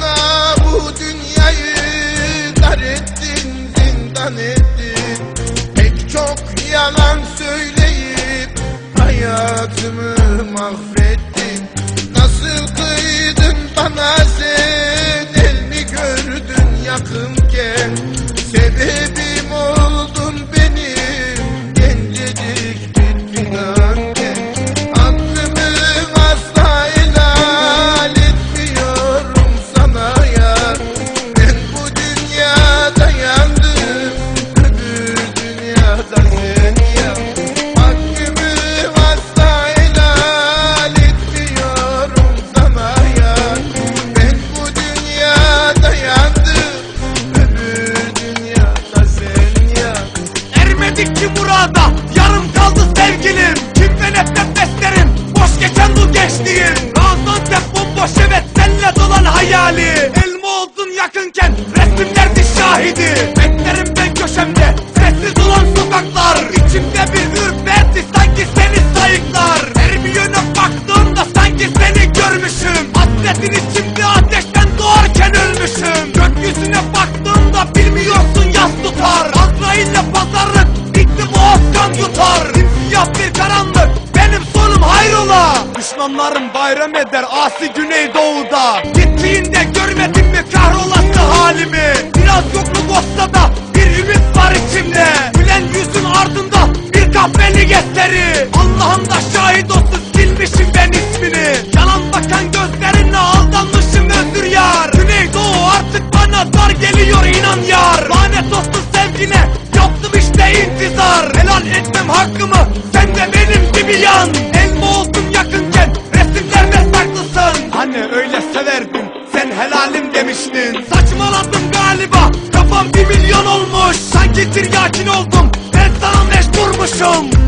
bana bu dünyayı dar ettin, zindan ettin. Pek çok yalan söyleyip hayatımı mahvettin. Nasıl kıydın bana sen Düşmanlarım bayram eder Asi Güneydoğu'da. Gittiğinde görmedin mi kahrolası halimi? Biraz yokluk olsa da Bir ümit var içimde. Gülen yüzün ardında Bir kahvelik eseri Allah'ım da şahit olsun Silmişim ben ismini. Yalan bakan gözlerinle aldanmışım özür yar. Güneydoğu artık bana dar geliyor inan yar. Lanet olsun sevgine Yaptım işte intizar. Helal etmem hakkımı Sen de benim gibi yan Hani öyle severdin Sen helalim demiştin. Saçmaladım galiba Kafam bir milyon olmuş. Sanki tiryakin oldum Ben sana mecburmuşum